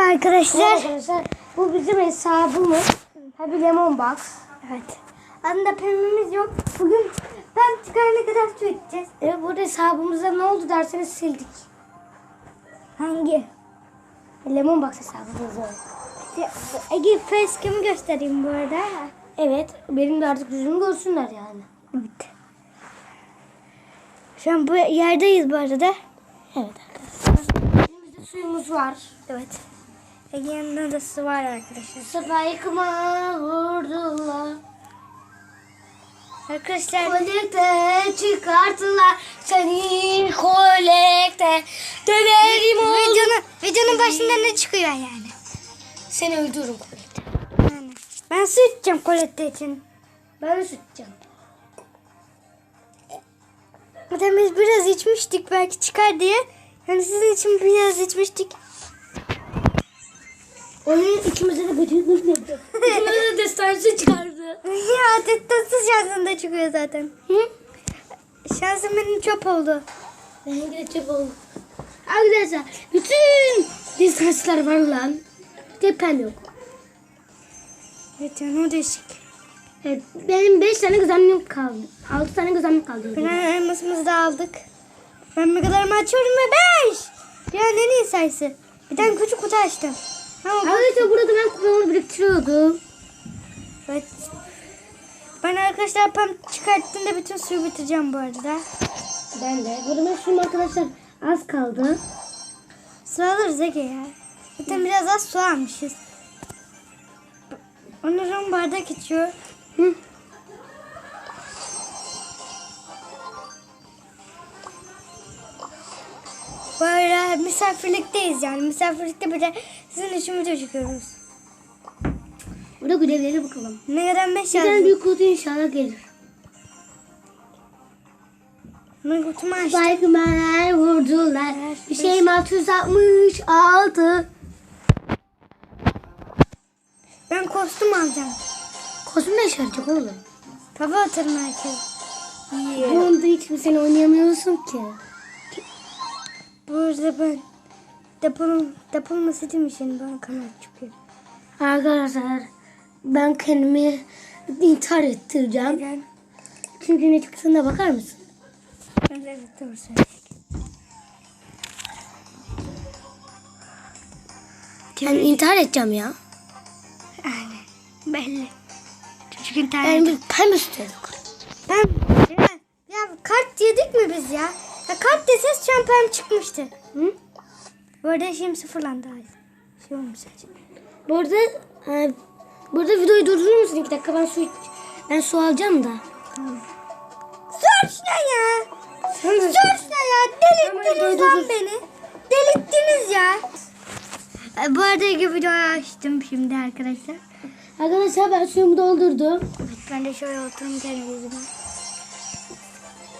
arkadaşlar. Arkadaşlar bu bizim hesabımız. Tabi Lemon Box. Evet. Aslında pemimiz yok. Bugün ben çıkarana kadar su içeceğiz. Evet bu hesabımıza ne oldu derseniz sildik. Hangi? Lemon Box hesabımızı. Ya, Ege facecam'ı göstereyim bu arada. Evet benim de artık yüzümü görsünler yani. Evet. Şu an bu yerdeyiz bu arada. Evet arkadaşlar. Elimizde suyumuz var. Evet. Ege yanında da su var arkadaşlar. Spike'ıma vurdular. Arkadaşlar Kolekte çıkarttılar seni kolekte. Döverim oğlum. videonun, videonun başında ne çıkıyor yani? Seni öldürürüm kolekte. yani. Ben su içeceğim Colette için. Ben de süteceğim. Zaten biz biraz içmiştik belki çıkar diye. Yani sizin için biraz içmiştik. Onun ikimize de gıcıklık yaptı. İkimize de destansı çıkardı. ya testosteron şansında çıkıyor zaten. Hı? Şansım benim çöp oldu. Ben de çöp oldum. Arkadaşlar bütün destanslar var lan. Tek ben yok. Evet yani o değişik. Evet, benim 5 tane gözlemim kaldı. 6 tane gözlemim kaldı. Pınar elmasımızı da aldık. Ben ne kadar açıyorum ve 5. Yani en iyi sayısı. Bir tane küçük kutu açtım. Arkadaşlar burada ben kupalarını biriktiriyordum. Evet. Ben arkadaşlar pam çıkarttığımda bütün suyu bitireceğim bu arada. Ben de. Burada ben şunun arkadaşlar az kaldı. Su alırız Ege ya. Zaten biraz az su almışız. Onur'un bardak içiyor. Hı. Böyle misafirlikteyiz yani. Misafirlikte bile sizin işimize çıkıyoruz. Burada görevlere bakalım. Kadar beş Bir tane büyük kutu inşallah gelir. Ben kutumu açtım. Spike'mer vurdular. Bir şey mi 666. Ben kostüm alacağım. Kostüm ne işe yarayacak oğlum? Tava atarım herkes. Bunda hiç mi sen oynayamıyorsun ki? Bu arada ben depolum, depolmasaydım için bana kamera çıkıyor. Arkadaşlar ben kendimi intihar ettireceğim. Neden? Çünkü ne çıktığına bakar mısın? Ben evet doğru söyleyecek. Ben intihar edeceğim ya. Aynen. Belli. Çocuk internet. Yani biz pembe istiyorduk. Ben, ya, ya kart yedik mi biz ya? Kart deseniz şampiyon çıkmıştı. Hı? Bu arada şeyim sıfırlandı. Şey olmuş sadece. Bu arada e, burada videoyu durdurur musun? İki dakika ben su ben su alacağım da. Sor şuna ya. Sor şuna ya. Delittiniz Tamam, lan beni. Delittiniz ya. E, Bu arada videoyu açtım şimdi arkadaşlar. Arkadaşlar ben suyumu doldurdum. Ben de şöyle oturayım kendi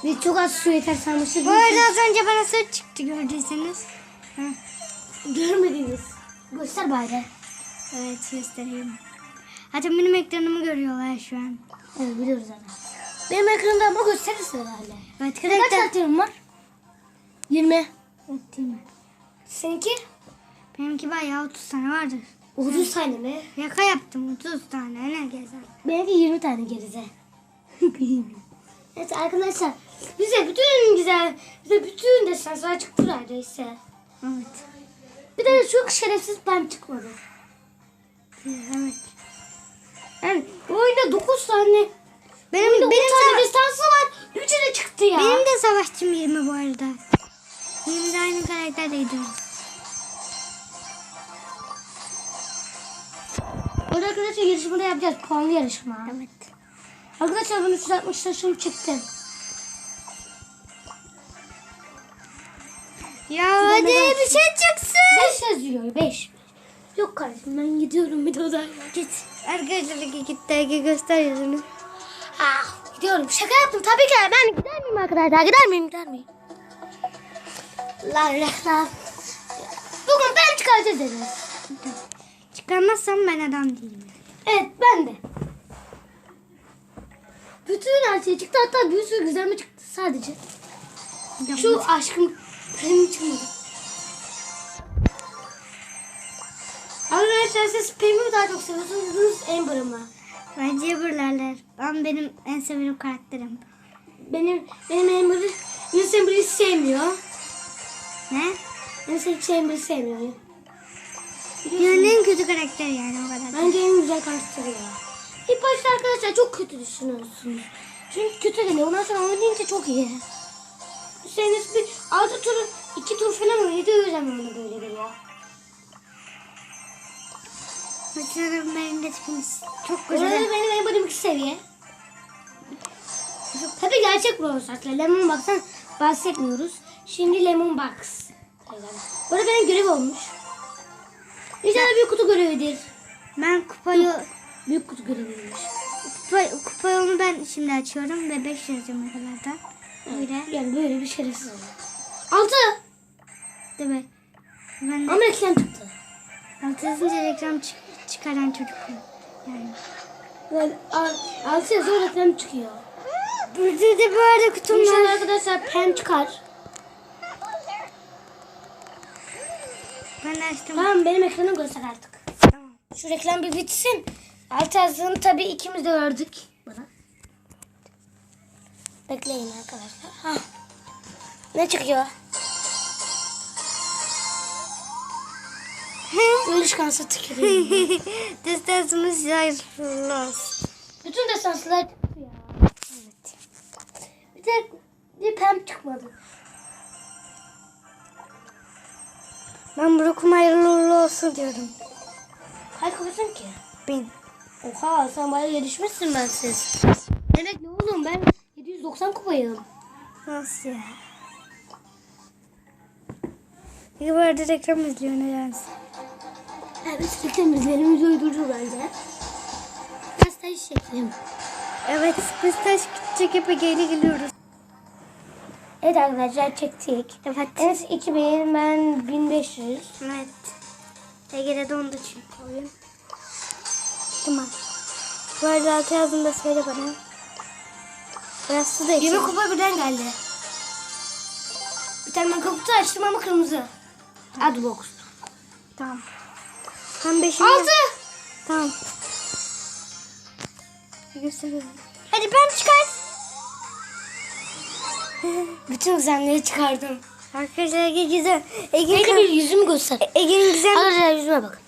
Biz çok az su yeter sanmıştık. Bu arada az önce bana sırt çıktı gördüyseniz. Görmediniz. Göster bari. Evet göstereyim. Hatta benim ekranımı görüyorlar şu an. Evet biliyoruz zaten. Benim ekranımda ama gösterirsin herhalde. Evet Kaç saatlerim var? 20. Evet, değil mi? Seninki? Benimki bayağı 30 tane vardır. 30 tane mi? Yaka yaptım 30 tane ne gezer. Benimki 20 tane gerize. evet arkadaşlar bize bütün güzel, bize bütün destanlar çıktı neredeyse. Evet. Bir de çok şerefsiz ben çıkmadı. Evet. Yani bu oyunda 9 tane, Benim, oyunda 10 benim, tane destansı var. 3'ü de çıktı ya. benim de savaşçım 20 bu arada. 20 de aynı karakter gidiyoruz. Burada arkadaşlar yarışmada yapacağız. Puanlı yarışma. Evet. Arkadaşlar ben 360 taşım çıktı. Ya Şuradan hadi bir şey çıksın. 5 yazıyor 5. Yok kardeşim ben gidiyorum bir de odaya. Git. Arkadaşlar gitti. Ege göster yüzünü. Ah gidiyorum. Şaka yaptım tabii ki. Ben gider miyim arkadaşlar? Gider miyim? Gider miyim? Lan reklam. Bugün ben çıkaracağız dediniz. Çıkarmazsam ben adam değilim. Evet ben de. Bütün her şey çıktı. Hatta bir sürü güzel mi çıktı sadece. Şu aşkım benim çıkmadı. Arkadaşlar siz Pam'i mi daha çok seviyorsunuz Amber'ı mı? Bence buralarlar. Ama benim en sevdiğim karakterim. Benim benim Amber'ı Yunus Amber'ı sevmiyor. Ne? Yunus Amber'ı sevmiyor. Dünyanın en kötü karakteri yani o kadar. Bence en güzel karakteri ya. İlk başta arkadaşlar çok kötü düşünüyorsunuz. Çünkü kötü geliyor. Ondan sonra oynayınca çok iyi. Hüseyin bir altı tur, iki tur falan oynadı. O yüzden bana böyle geliyor. Sanırım benim de tipimiz çok Orada güzel. benim en bölüm iki seviye. Tabii gerçek Brawl Stars'la Lemon Box'tan bahsetmiyoruz. Şimdi Lemon Box. Bu arada benim görev olmuş. İnşallah büyük kutu görevidir. Ben kupayı, Büyük kutu göreviymiş. kupa, kupa yolunu ben şimdi açıyorum ve 5 yazacağım kadar da. Öyle. Yani böyle bir şerefsiz oldu. Altı. Mi? Ben de Ama reklam çıktı. altı yazınca reklam çık- çıkaran çocukum. Yani. Yani al- altı yazıyor reklam çıkıyor. Burada da arada kutum İnşallah var. arkadaşlar pen çıkar. Ben açtım. Tamam benim ekranım göster artık. Tamam. Şu reklam bir bitsin. Altı yazdığını tabii ikimiz de gördük. Bekleyin arkadaşlar. Ha. Ne çıkıyor? Şansı tükürüyor. Distansımız hayırlı olsun. Bütün desanslar çıktı ya. Evet. Bir tek bir pem çıkmadı. Ben Brook'um hayırlı uğurlu olsun diyorum. Kaç kupasın ki? Bin. Oha sen bayağı gelişmişsin ben siz. Demek ne oğlum ben 790 kupayım. Nasıl ya? İyi bu arada reklam izliyor nedense. Evet reklam izleyelim videoyu durdur bence. Pastayı çekelim. Evet taş çekip geri geliyoruz. Evet arkadaşlar çektik. Evet. Enes 2000 ben 1500. Evet. Ege'de dondu çünkü oyun. Tamam. Bu arada altı yazdığında söyle bana. Su da 20 içelim. kupa birden geldi. Bir tane ben kaputu açtım ama kırmızı. Adbox. Tamam. Tam beşinci. 6. Tamam. Gösteriyorum. Hadi ben çıkar. Bütün güzelleri çıkardım. Arkadaşlar Ege güzel. Ege Beni bir yüzümü göster. Ege'nin güzel. Arkadaşlar yüzüme bakın.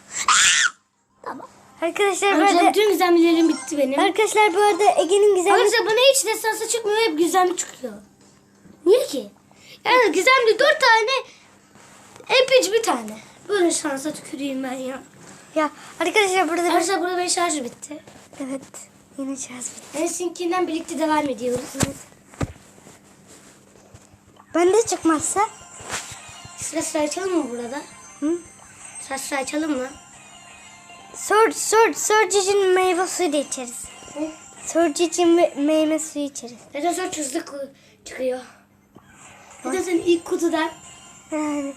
Arkadaşlar Arkadaşlar arada bütün güzelliklerim bitti benim. Arkadaşlar bu arada Ege'nin güzel. Arkadaşlar bana hiç destansı çıkmıyor hep gizemli çıkıyor. Niye ki? Yani gizemli dört tane hep hiç bir tane. Böyle şansa tüküreyim ben ya. Ya arkadaşlar burada ben... Arkadaşlar burada benim şarjı bitti. Evet. Yine şarj bitti. Enes'inkinden birlikte devam ediyoruz. Evet. Ben de çıkmazsa. Sıra sıra açalım mı burada? Hı? Sıra sıra açalım mı? Surge, surge, surge için meyve suyu da içeriz. Hı? Surge için me- meyve suyu içeriz. Neden sonra hızlı çıkıyor? Neden sen ilk kutudan? Yani.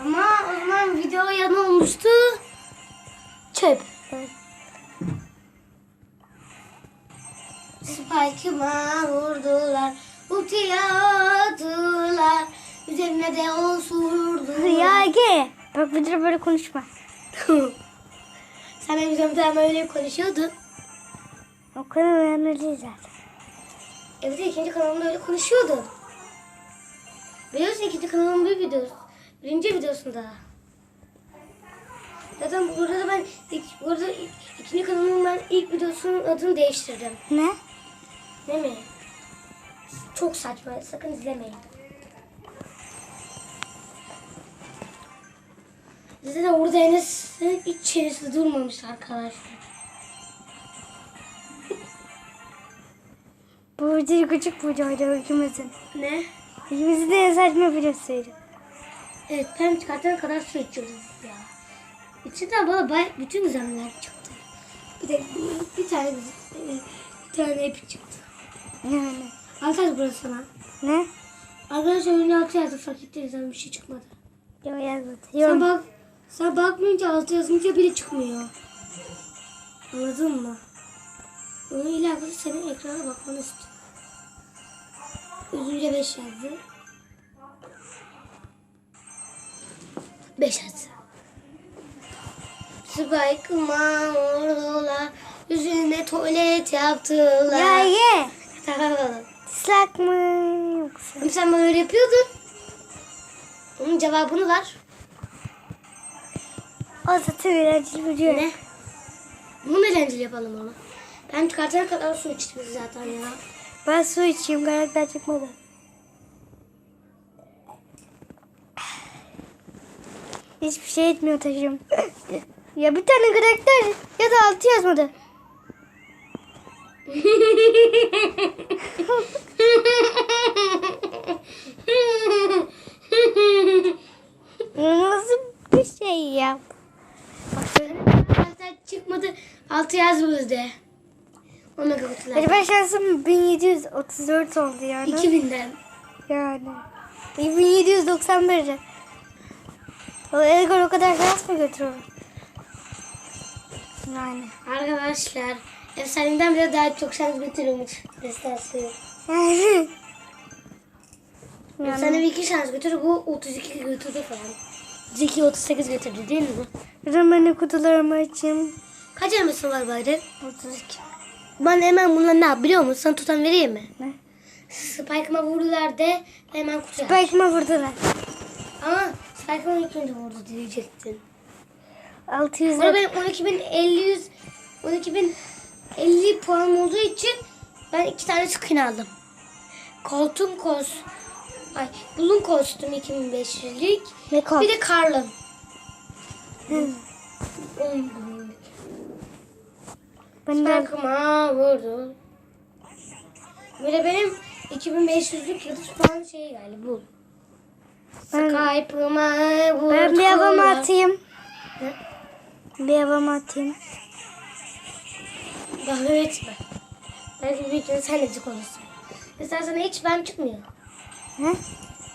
Ama o zaman video yan olmuştu. Çöp. Spike'ıma vurdular. Ultiye attılar. Üzerine de o surdular. Ya Ege. Bak de böyle konuşma. Sen benim üzerime öyle konuşuyordun. O kadar önemli değil zaten. Evet ikinci kanalımda öyle konuşuyordun. Biliyorsun ikinci kanalımın bir videosu. Birinci videosunda. Zaten burada ben ilk, burada ikinci kanalımın ben ilk videosunun adını değiştirdim. Ne? Değil mi? Çok saçma. Sakın izlemeyin. Zaten orada Enes'in iç çenesi durmamış arkadaşlar. Bu video küçük videoydu ülkemizin. Ne? İkimizi de saçma videosuydu. Evet ben çıkartana kadar su içiyoruz ya. İçinden bana bay bütün gizemler çıktı. Bir de bir tane bir tane epik çıktı. Yani. Arkadaşlar burası sana. Ne? Arkadaşlar oyunu yazdı fark ettiniz bir şey çıkmadı. Yok yazmadı. Sen bak sen bakmayınca altı yazınca bile çıkmıyor. Anladın mı? Onu ileride senin ekrana bakmanı istiyorum. Üzünce 5 yazdı. Beş at. Spike'ıma vurdular. Yüzüne tuvalet yaptılar. Ya ye. Islak mı yoksa? Sen bana öyle yapıyordun. Onun cevabını ver. O zaten eğlenceli biliyorum. Ne? Bunu eğlenceli yapalım ama. Ben çıkartana kadar su içtim zaten ya. Ben su içeyim karakter çıkmadı. Hiçbir şey etmiyor taşım. ya bir tane karakter ya da altı yazmadı. Nasıl bir şey ya? Çıkmadı. Altı de. Omega kutular. Acaba şansım 1734 oldu yani. 2000'den. Yani. 1791. O Edgar o kadar şans mı götürüyor? Yani. Arkadaşlar efsaneden bile daha çok şans götürüyormuş. Destansı. Yani. Efsane bir iki şans götürdü. Bu 32 götürdü falan. Zeki 38 götürdü değil mi? Ramani kutularımı açayım. Kaç elmasın var bari? 32. Ben hemen bunları ne yap biliyor musun? Sana tutan vereyim mi? Ne? Spike'ıma vurdular de hemen kutuya. Spike'ıma vurdular. Ama Spike'ıma ilk önce vurdu diyecektin. 600 Sonra benim 12.050 12.050 puanım olduğu için ben iki tane skin aldım. Koltuğum kos. Ay, bulun kostüm 2500'lük. Ne kol? Bir de Karl'ın. Ben de Spike'ıma vurdu. Bir de benim 2500'lük yıldız puan şey galiba bu. Ben- Skype'ıma vurdu. ben bir havama atayım. Ne? Bir havama atayım. Dalga geçme. Belki bir gün sen de çık olursun. Sana hiç ben çıkmıyor. Ne?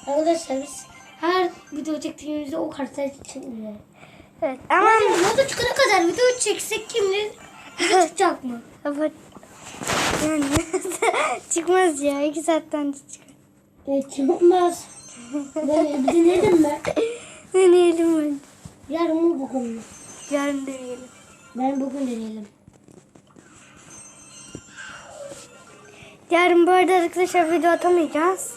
Arkadaşlar biz her video çektiğimizde o kartlar çıkmıyor. Evet ama video çıkana kadar video çeksek kim bilir video çıkacak mı? ama yani çıkmaz ya. 2 saatten de çıkar. Evet çıkmaz. Böyle bir deneyelim mi? Deneyelim hadi. Yarın mı bugün mü? Yarın deneyelim. Ben bugün deneyelim. Yarın bu arada arkadaşlar video atamayacağız.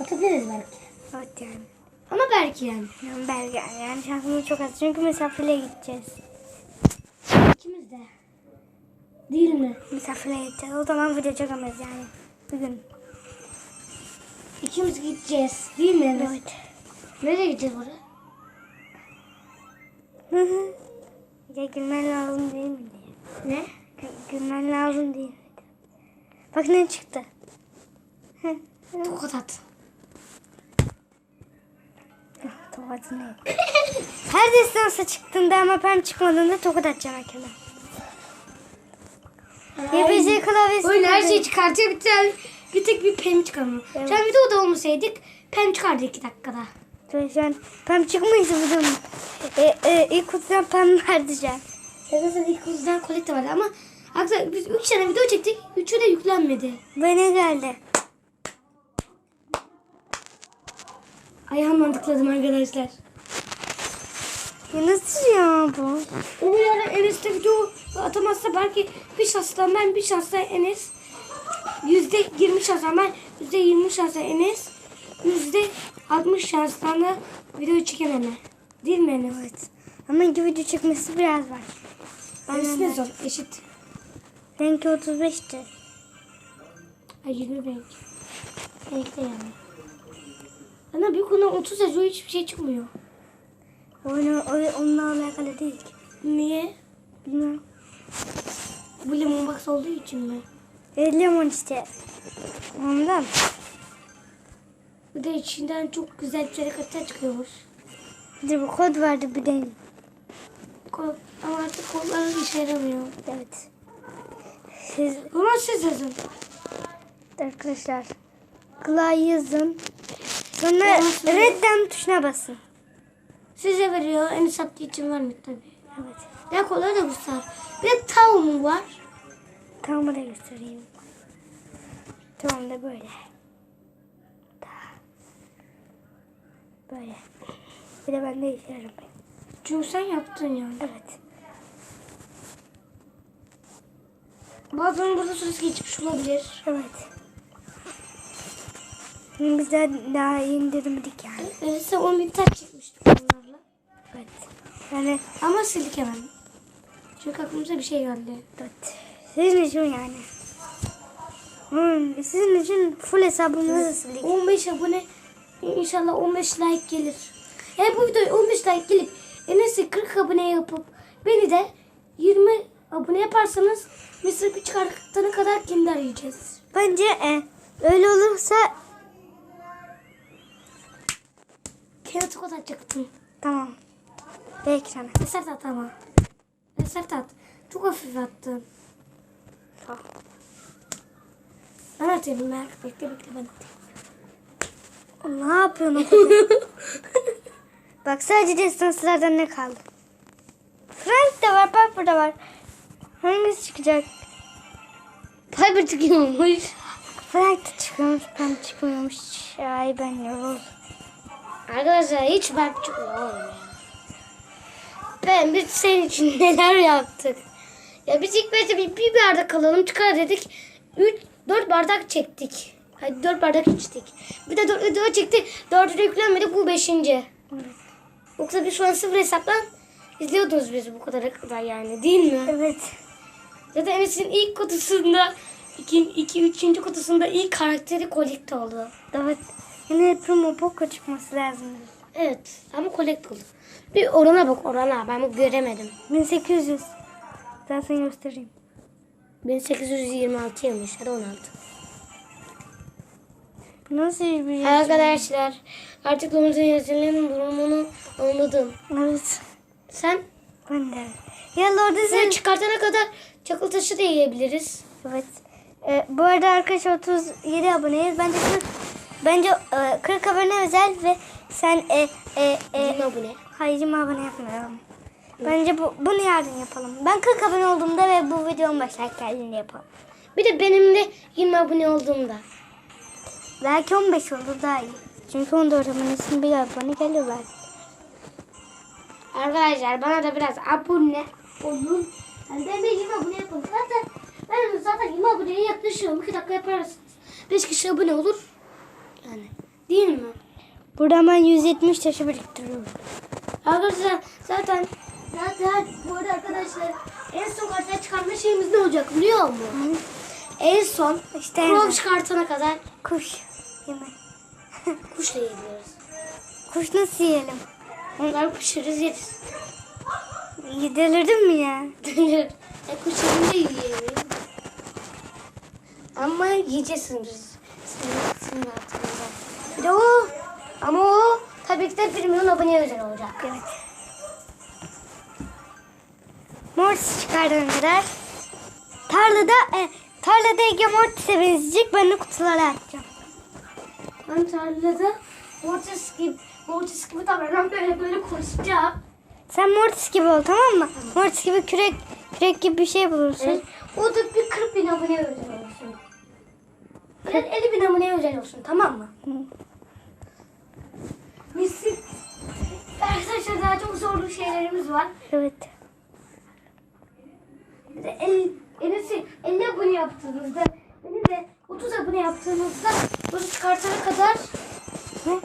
Atabiliriz belki. Evet yani. Ama belki yani. Yani belki yani şansımız çok az. Çünkü misafirliğe gideceğiz. İkimiz de. Değil mi? Misafirliğe gideceğiz. O zaman video çekemeyiz yani. Bugün. İkimiz gideceğiz. Değil mi Enes? Evet. Nereye gideceğiz oraya? Hı hı. Ya gülmen lazım değil mi. Ne? Gü- Gülmen lazım değil mi? Bak ne çıktı. Tokat at. Tokatı ne? Her destansa çıktığında ama ben çıkmadığında tokat atacağım hakeme. YPC klavyesi. Öyle her şeyi çıkartıyor bir tane bir tek bir pem çıkarmıyor. Evet. Sen videoda olmasaydık pem çıkardı iki dakikada. An pem çıkmayız buradan. E, e, ilk kutudan pem verdi şu an. Zaten ilk yüzden kolekte vardı ama arkadaşlar biz 3 tane video çektik. Üçü de yüklenmedi. Bana geldi. Ayağımla tıkladım arkadaşlar. Ya nasıl ya bu? O yarın Enes de video atamazsa belki bir şanstan ben bir şanstan Enes yüzde yirmi şanstan ben yüzde yirmi şanstan Enes yüzde altmış şanstan da video çekememe. Değil mi Enes? Evet. Ama iki video çekmesi biraz var. Enes ne zor eşit. Benimki 35'ti. Ay 20 renk. Renkte yani. Ana bir konu 30 yazıyor hiçbir şey çıkmıyor. Onu, o, onunla alakalı değil ki. Niye? Bilmiyorum. Bu limon box olduğu için mi? E, lemon işte. Ondan. Bir de içinden çok güzel bir hareketler çıkıyormuş. Bir de bu kod vardı bir de. Kol, ama artık kolları işe yaramıyor. Evet. Siz zaman siz yazın. arkadaşlar. Clay yazın. Sonra redden tuşuna basın. Size veriyor. En sattığı için vermiyor tabii. Evet. Ya kolları da göster. Bir de tavuğum var. Tamam da göstereyim. Tamam da böyle. Böyle. Bir de ben de yaramıyor. Çünkü sen yaptın yani. Evet. Bazen burada süresi geçmiş olabilir. Evet. Biz de daha indirmedik yani. Evet, sen 10 bin taç çekmiştik onlarla. Evet. Yani Ama sildik hemen. Çünkü aklımıza bir şey geldi. evet. Sizin için yani. Hmm, sizin için full hesabımızı sildik. 15 abone inşallah 15 like gelir. Eğer bu videoya 15 like gelip Enes'i 40 abone yapıp beni de 20 abone yaparsanız Mr. bir çıkartana kadar Kinder yiyeceğiz. Bence e, öyle olursa Kod atacaktım. tamam. Ve ekrana. Eser tat ama. Eser tat. Çok hafif attın. Tamam. Ben atayım merak bekle bekle ben atayım. Ne yapıyorsun? Bak sadece destanslardan ne kaldı? Frank de var, Piper da var. Hangisi çıkacak? Piper çıkıyormuş. Frank de çıkıyormuş, ben çıkmıyormuş. Ay ben yoruldum. Arkadaşlar hiç ben ya. Ben biz senin için neler yaptık. Ya biz ilk başta bir, bir bardak kalalım çıkar dedik. 3 4 bardak çektik. Hadi 4 bardak içtik. Bir de 4 4 çektik. 4'ü yüklenmedi bu 5. Yoksa biz şu an sıfır hesaptan izliyordunuz bizi bu kadar kadar yani değil mi? Evet. Zaten Enes'in ilk kutusunda 2 2 3. kutusunda ilk karakteri kolekte oldu. Evet. Yine Primo Poco çıkması lazım. Evet ama oldu. Bir orana bak orana ben bu göremedim. 1800. Zaten göstereyim. 1826 yemiş hadi 16. Nasıl bir şey? Arkadaşlar artık Lumuz'un yazılının durumunu anladım. Evet. Sen Ben de. Ya orada sen çıkartana kadar çakıl taşı da yiyebiliriz. Evet. Ee, bu arada arkadaşlar 37 aboneyiz. Bence 40, bence e, 40 abone özel ve sen e, e, e, 20 abone. hayır 20 abone yapmayalım. Bence bu, bunu yarın yapalım. Ben 40 abone olduğumda ve bu videonun başlarken yapalım. Bir de benim de 20 abone olduğumda. Belki 15 olur daha iyi. Çünkü 14 abonesin bir abone gelir belki. Arkadaşlar bana da biraz abone olun. Yani ben de 20 abone yapalım. Zaten ben zaten 20 aboneye yaklaşıyorum. 2 dakika yaparsınız. 5 kişi abone olur. Yani değil mi? Burada ben 170 taşı biriktiriyorum. Arkadaşlar zaten zaten bu arada arkadaşlar en son kartları çıkarma şeyimiz ne olacak biliyor musun? En son İşte Crow çıkartana kadar kuş. Yeme. kuşla yiyoruz. Kuş nasıl yiyelim? Onlar pişiririz yeriz. Delirdim mi ya? e, kuş yerinde yiyelim. Ama yiyeceksiniz biz. Senin, senin altında. Bir de o ama o tabii ki de 1 milyon aboneye özel olacak. Evet. Mortis çıkardığına kadar tarlada e, tarlada Ege Mortis'e benzeyecek. Ben de kutulara atacağım. Ben tarlada Mortis gibi, Mortis gibi davranan böyle böyle konuşacağım. Sen Mortis gibi ol tamam mı? Mortis gibi kürek kürek gibi bir şey bulursun. Evet. O da bir 40 bin abone özel olsun. Bir 50 bin abone özel olsun tamam mı? Hı. Bizim arkadaşlar daha çok zorlu şeylerimiz var. Evet. 50, Enes'i 50 abone yaptığınızda beni de 30 abone yaptığınızda bunu çıkartana kadar Ne?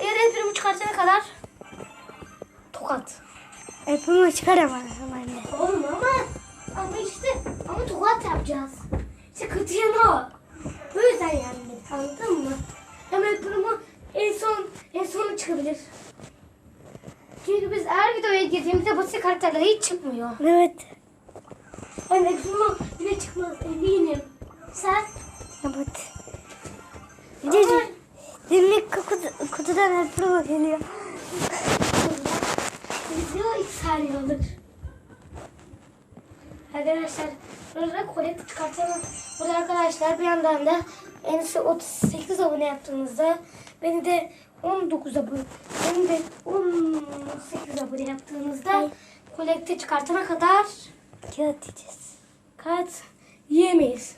eğer el primi çıkartana kadar tokat. Yapımı çıkaramam de. Oğlum ama ama işte ama tokat yapacağız. İşte kötü yanı o. Bu yüzden yani anladın mı? Hemen durumu en son en sonu çıkabilir. Çünkü biz her videoya girdiğimizde basit karakterler hiç çıkmıyor. Evet. Ben Exum'a bile çıkmaz eminim. Sen? Evet. Bir Ama de dimlik kutu, kutudan Yapımı geliyor. video iki saniye alır. Arkadaşlar burada kolektif çıkartalım. Burada arkadaşlar bir yandan da en son 38 abone yaptığınızda beni de 19 abone beni de 18 abone yaptığınızda kolekte çıkartana kadar Kağıt yiyeceğiz. kart yiyemeyiz.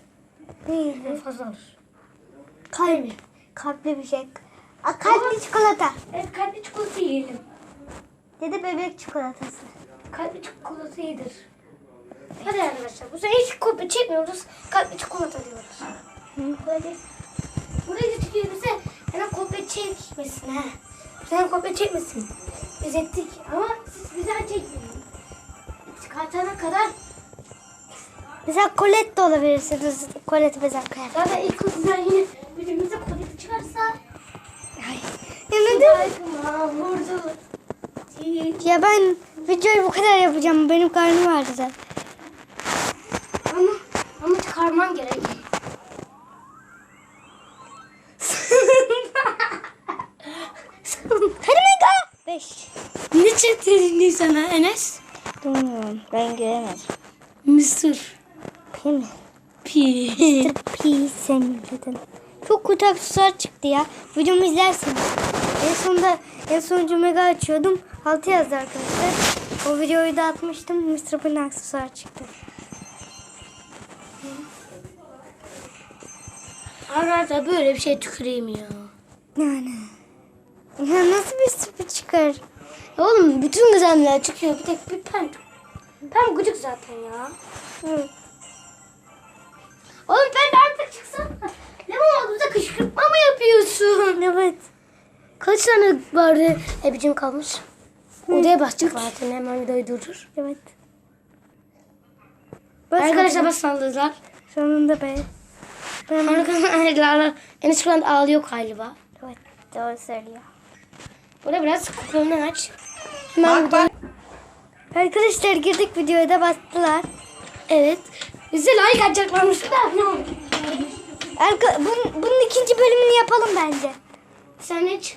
Ne? Fazla olur. Kalp. Kalpli bir şey. A, kalpli çikolata. Evet kalpli çikolata yiyelim. Ya da bebek çikolatası. Kalpli çikolata iyidir. Hadi arkadaşlar bu sefer hiç kopya çekmiyoruz. Kalpli çikolata diyoruz. Böyle. Buraya getiriyoruz ya. Hemen kopya çekmesin ha. Sen kopya çekmesin. Biz ettik ama siz bizden çekmeyin. Çıkartana kadar Mesela kolet de olabilirsiniz. Koleti mesela koyar. zaten ilk kızlar yine birbirimize kolye çıkarsa Ay. Ya neden? Saygıma vurdu. Ya ben videoyu bu kadar yapacağım. Benim karnım ağrıdı. Ama, ama çıkarman gerek. Hadi mega. Beş. Çektirdin sana Enes? Bilmiyorum. Ben göremedim. Mısır. Pi mi? Pi. Pi senin dedin. Çok kötü aksesuar çıktı ya. Videomu izlersiniz. En sonunda en sonuncu mega açıyordum. 6 yazdı arkadaşlar. O videoyu da atmıştım. Mr. P'nin aksesuar çıktı. Arada böyle bir şey tüküreyim ya. Yani. Ya nasıl bir sıfır çıkar? Oğlum bütün güzeller çıkıyor. Bir tek bir pen. Pen gıcık zaten ya. Hı. Oğlum de artık çıksana. Ne oldu bize kışkırtma mı yapıyorsun? Evet. Kaç tane vardı ebicim kalmış? Odaya basacak zaten hemen videoyu durdur. Evet. Arkadaşlar bas saldırdılar. Sonunda be. Ben Arkadaşlar şu an ağlıyor galiba. Evet doğru söylüyor. Burada biraz kuklaını aç. Hemen videoyu- Arkadaşlar girdik videoya da bastılar. Evet. Bize like atacaklarmış da ne oldu? Arka, bunun, bunun ikinci bölümünü yapalım bence. Sen hiç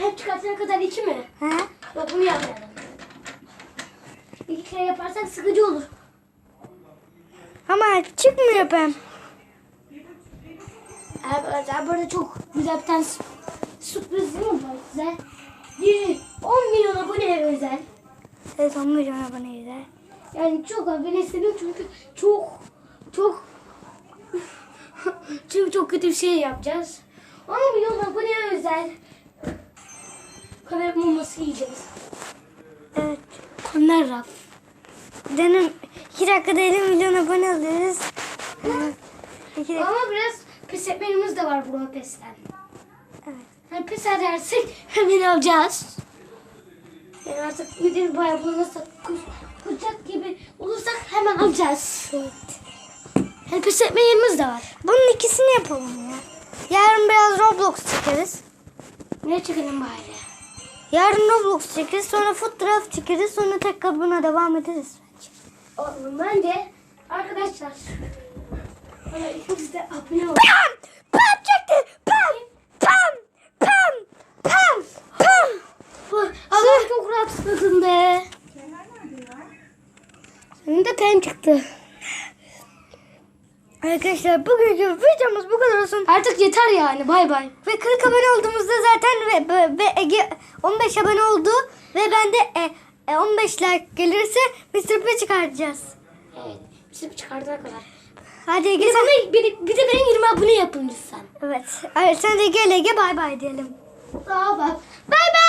kalp çıkartana kadar iki mi? Ha? Bak bunu yapmayalım. İki kere yaparsak sıkıcı olur. Ama çıkmıyor ben. Arkadaşlar burada çok güzel bir tane sü- sürprizim var size. Bir 10 milyon abone özel. Evet 10 milyon aboneyiz ha. Yani çok abone istedim çünkü çok çok çünkü çok kötü bir şey yapacağız. 10 milyon abone özel. Kalem maması yiyeceğiz. Evet. Koner raf. Canım 2 dakikada 50 milyon abone alıyoruz. İki dakika. Ama biraz pes etmenimiz de var bu pesten. Pes edersek hemen alacağız. Yani artık müdür bayağı ku- kucak gibi olursak hemen alacağız. Evet. Yani pes etmeyenimiz de var. Bunun ikisini yapalım ya. Yarın biraz Roblox çekeriz. Ne çekelim bari? Yarın Roblox çekeriz. Sonra Food Draft çekeriz. Sonra tekrar buna devam ederiz. bence. Oğlum bence arkadaşlar bana ikimiz de abone olun. Pam! Pam çekti! Pam! Pam! Pam! Pam! Pam! Allah'ım çok rahatladın be. Senin de pen çıktı. Arkadaşlar bugünkü videomuz bu kadar olsun. Artık yeter yani bay bay. Ve 40 abone olduğumuzda zaten ve, ve, ve Ege 15 abone oldu. Ve ben de e, e, 15 like gelirse Mr. P çıkartacağız. Evet. Bizi çıkardığına kadar. Hadi Bir Ege de, sen... bana, bir, bir de benim 20 abone yapın lütfen. Evet. Ay, sen de Ege ile Ege bay bay diyelim. Daha bak. Bay bay.